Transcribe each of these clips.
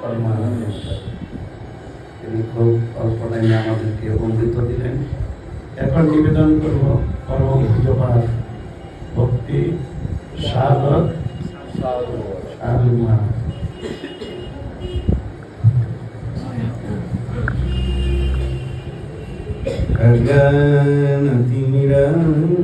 কর্মানন্দ তিনি খুব অল্প টাইমে আমাদেরকে অমৃত দিলেন। এখন নিবেদন করব পরম পূজপার ভক্তি সাধক সাধু মহারাজ নারায়ণ নমস্কৃতং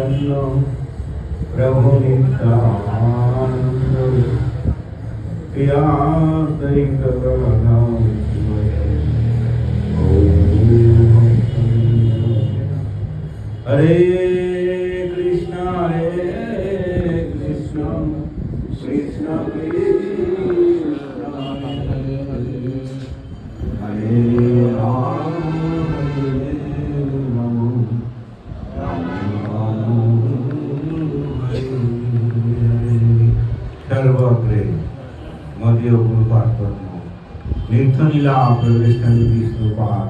চৈতন্য প্রভু নিত্যানন্দ হরে কৃষ্ণ নিত্যলীলা প্রবেশকারী বিষ্ণুপাঠ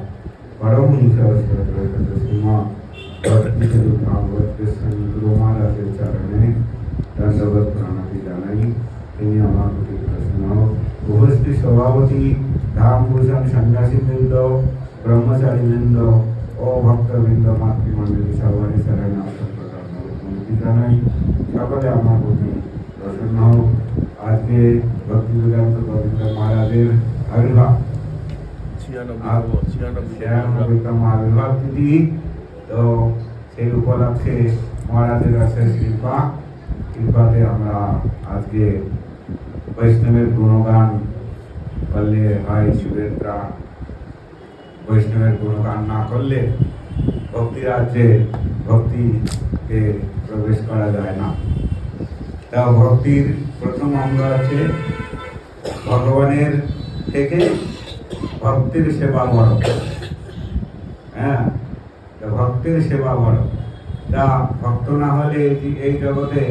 পরমহংস সরস্বতী শ্রীমা ভক্তি ভাগবত কৃষ্ণ গুরু মহারাজের চরণে দণ্ডবত প্রণতি জানাই তিনি আমার প্রতি প্রশ্ন উপস্থিত সভাপতি ধামভূষণ সন্ন্যাসীবৃন্দ ব্রহ্মচারীবৃন্দ ও ভক্তবৃন্দ মাতৃমণ্ডলী সবারই চরণে অসংখ্য ধন্যবাদ প্রণতি জানাই সকলে আমার প্রতি প্রসন্ন হোক আজকে ভক্তি বেদান্ত গোবিন্দ মহারাজের আবির্ভাব ছিয়ানব্বইতম আবির্ভাব তিথি তো সেই উপলক্ষে মহারাজের কাছে কৃপা। কৃপাতে আমরা আজকে বৈষ্ণবের গুণগান করলে হয় সুরেন্দ্রা। বৈষ্ণবের গুণগান না করলে ভক্তি রাজ্যে ভক্তিতে প্রবেশ করা যায় না। তা ভক্তির প্রথম অঙ্গ আছে ভগবানের থেকে ভক্তির সেবা বড় হ্যাঁ ভক্তির সেবা বড় তা ভক্ত না হলে এই জগতে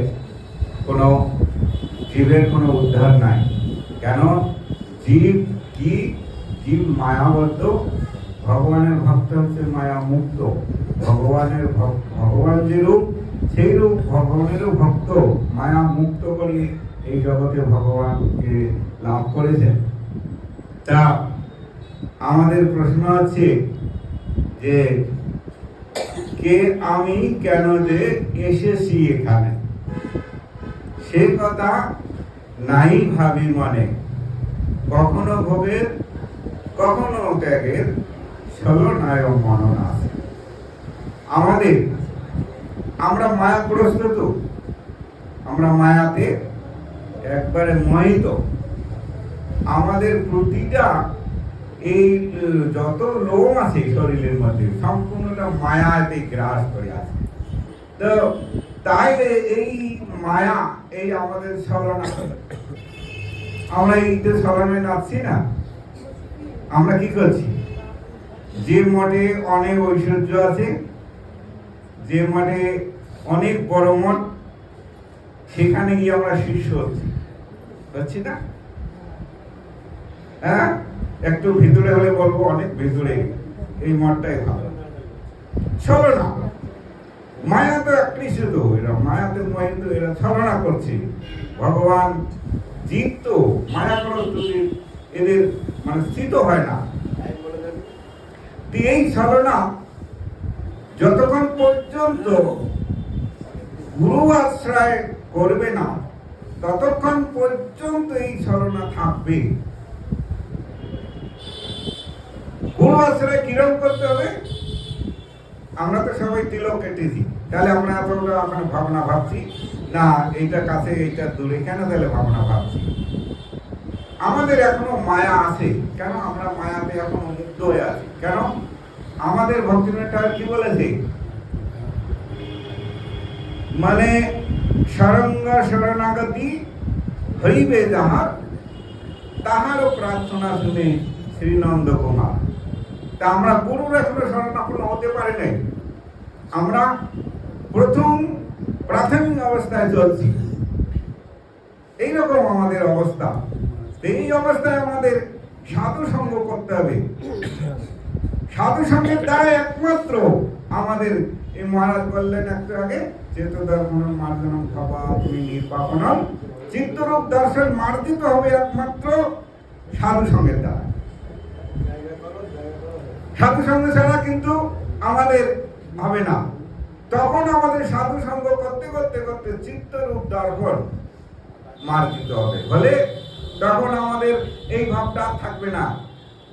কোনো জীবের কোনো উদ্ধার নাই। কেন? জীব কি? জীব মায়াবদ্ধ। ভগবানের ভক্ত হচ্ছে মায়া মুক্ত ভগবানের ভগবান যে রূপ, সেই রূপ ভগবানেরও ভক্ত। মায়া মুক্ত করে এই জগতে ভগবানকে লাভ করেছেন। তা আমাদের প্রশ্ন আছে যে, কে আমি কেন যে এসেছি এখানে? সে কথা নাই ভাবি মনে। কখনো ভোগের কখনো ত্যাগের ছলনায় মনন আছে। আমাদের, আমরা মায়াগ্রস্ত তো। আমরা মায়াতে একবারে মোহিত। আমাদের প্রতিটা এই যত লোম আছে শরীরের মধ্যে, সম্পূর্ণটা মায়াতে গ্রাস করে আছে। তো তাই এই মায়া, এই আমাদের ছলনা। আমরা এই তো ছলনায় নাচছি না। আমরা কি করছি? যে মঠে অনেক ঐশ্বর্য আছে, যে মঠে অনেক বড় মঠ, সেখানে গিয়ে আমরা শীর্ষ হচ্ছি। হচ্ছি না? হ্যাঁ? একটু ভিতরে হলে বলব অনেক ভিতরে এই মঠটাই ভালো। চলো না মায়া তো আকৃষ্ট, এরা মায়াতে মোহিত, এরা ছলনা করছে। ভগবান জীব তো মায়াগ্রস্ত এদের- এদের মানে স্থিত হয় না। এই ছলনা যতক্ষণ পর্যন্ত গুরু আশ্রয় করবে না, ততক্ষণ পর্যন্ত এই ছলনা থাকবে। আশ্রয় কিরম করতে হবে? আমরা তো সবাই তিলক কেটেছি তাহলে আমরা ভাবনা ভাবছি? না, এইটা কাছে, এইটা দূরে। কেন তাহলে ভাবনা ভাবছি? আমাদের এখনও মায়া আছে। কেন আমরা মায়াতে এখনও মুগ্ধ হয়ে আছি? কেন? আমাদের ভক্তিনাথ কি বলেছে? মানে সরঙ্গ শরণাগতি হইবে যাহার, তাহারও প্রার্থনা শুনে শ্রীনন্দ কুমার। তা আমরা গুরুর এখনও শরণাপন্ন হতে পারি নাই। আমরা প্রথম প্রাথমিক অবস্থায় চলছি। এইরকম আমাদের অবস্থা। এই অবস্থায় আমাদের সাধু সঙ্গ করতে হবে। সাধু সঙ্গের দ্বারা একমাত্র আমাদের এই মহারাজ বললেন, একটু আগে চেত দর্শন মার্জনম খাবা তুমি নির্বাপনম। চিত্তরূপ দর্শন মার্জিত হবে একমাত্র সাধু সঙ্গের দ্বারা। সঙ্গ ছাড়া কিন্তু আমাদের হবে না। তখন আমাদের সাধু সঙ্গ করতে করতে করতে চিত্তরূপ দর্শন মার্জিত হবে। বলে তখন আমাদের এই ভাবটা থাকবে না।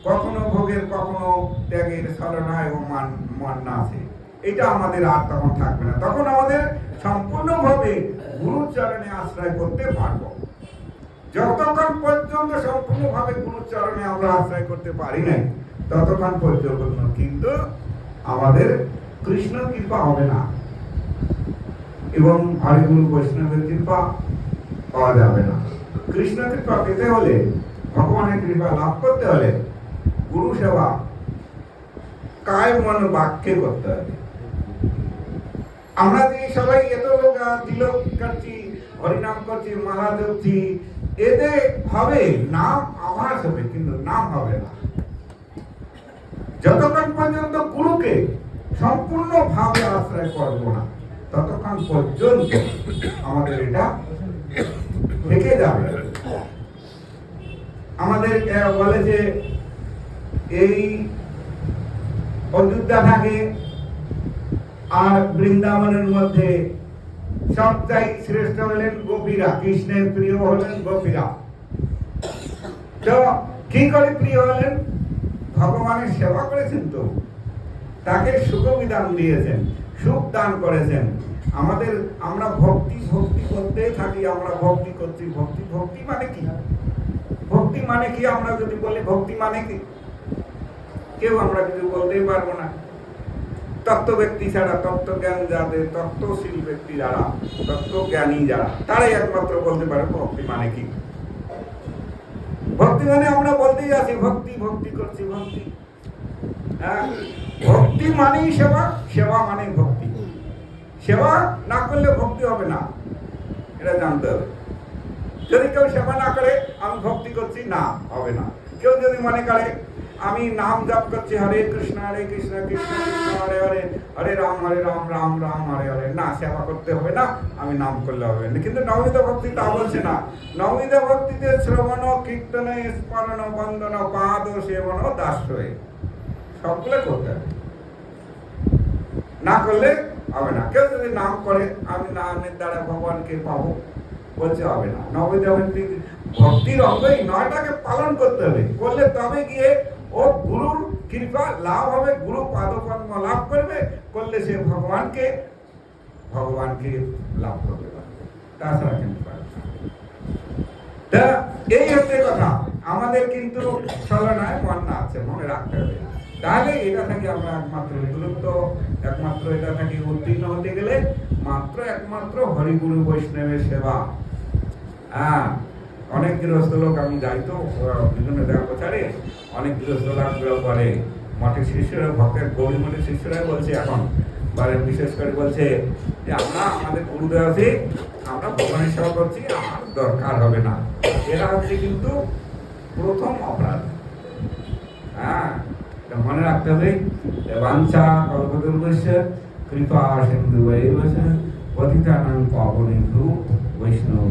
কখনো ভোগের, কখনো ত্যাগের ছলনায় ও মান মান না আছে এটা আমাদের আর তখন থাকবে না। তখন আমাদের সম্পূর্ণভাবে গুরুর চরণে আশ্রয় করতে পারব। যতক্ষণ পর্যন্ত সম্পূর্ণভাবে গুরুর চরণে আমরা আশ্রয় করতে পারি নাই ততক্ষণ পর্যন্ত কিন্তু আমাদের কৃষ্ণ কৃপা হবে না। এবং হরিগুরু বৈষ্ণবের কৃপা পাওয়া যাবে না। কৃষ্ণ কৃপা পেতে হলে, ভগবানের কৃপা লাভ করতে হলে গুরু সেবা কায় মন বাক্যে করতে হবে। আমরা যে সবাই এত লোক, তিলক করছি, হরিনাম করছি, মালা জপছি এতে হবে, নাম আভাস হবে, কিন্তু নাম হবে না। যতক্ষণ পর্যন্ত গুরুকে সম্পূর্ণ ভাবে আশ্রয় করব না, ততক্ষণ পর্যন্ত আমাদের এটা থেকে যাবে। আমাদের বলে যে, এই অযোধ্যা থাকে আর বৃন্দাবনের মধ্যে সবচাই শ্রেষ্ঠ হলেন গোপীরা, কৃষ্ণের প্রিয় হলেন গোপীরা। তো কি করে প্রিয় হলেন? ভগবানের সেবা করেছেন তো। তাকে সুখ বিধান দিয়েছেন সুখ দান করেছেন। আমাদের, আমরা ভক্তি ভক্তি করতেই থাকি, আমরা ভক্তি করছি। ভক্তি ভক্তি মানে কি? ভক্তি মানে কি? আমরা যদি বলি ভক্তি মানে কি? কেউ আমরা কিছু বলতেই পারব না। তত্ত্ব ব্যক্তি ছাড়া তত্ত্ব জ্ঞান যাদের, তত্ত্বশীল ব্যক্তি যারা তত্ত্ব জ্ঞানী যারা, তারাই একমাত্র বলতে পারে ভক্তি মানে কি? ভক্তি মানে আমরা বলতেই আছি ভক্তি ভক্তি করছি, ভক্তি। হ্যাঁ ভক্তি মানেই সেবা সেবা মানেই ভক্তি। সেবা না করলে ভক্তি হবে না, এটা জানতে হবে। যদি কেউ সেবা না করে, আমি ভক্তি করছি, না, হবে না। কেউ যদি মনে করে আমি নাম জপ করছি, হরে কৃষ্ণ হরে কৃষ্ণ কৃষ্ণ হরে হরে হরে রাম হরে রাম রাম রাম, হরে হরে। না সেবা করতে হবে না, আমি নাম করলে হবে না। কিন্তু নবমিত ভক্তি তা বলছে না। নবমিত ভক্তিতে শ্রবণ, কীর্তন, স্মরণ, বন্দন, পাদ, সেবন দাশ্রয় সবগুলো করতে হবে। না করলে হবে না। কেউ যদি নাম করে, আমি নামের দ্বারা ভগবানকে পাবো, বলছে হবে না। নবমিত ভক্তি ভক্তির অঙ্গই নয়টাকে পালন করতে হবে। করলে তবে গিয়ে ও গুরুর কৃপা লাভ হবে, গুরু পাদকর্ম লাভ করবে, করলে সে ভগবানকে ভগবানকে লাভ করতে পারবে। তাছাড়া কিন্তু এই হচ্ছে কথা। আমাদের কিন্তু ছলনায় মন্না আছে, মনে রাখতে হবে। তাহলে এটা থেকে আমরা একমাত্র দূরত্ব একমাত্র এটা থেকে উত্তীর্ণ হতে গেলে মাত্র একমাত্র হরিগুরু বৈষ্ণবের সেবা। হ্যাঁ। অনেক গৃহস্থ লোক আমি যাই তো বিভিন্ন জায়গা প্রচারে। অনেক গৃহস্থ লোক করে মঠের শিষ্যরা, ভক্তের গৌরী মঠের শিষ্যরাই বলছে এখন। মানে বিশেষ করে বলছে যে, আমরা আমাদের গুরুদেব আছে আমরা ভগবানের সেবা করছি আমার দরকার হবে না। এটা হচ্ছে কিন্তু প্রথম অপরাধ। হ্যাঁ মনে রাখতে হবে। বাঞ্ছা কল্পদুর্বশ্য কৃপা সিন্ধু বৈবশ পতিতানাং পাবনেভ্যো বৈষ্ণব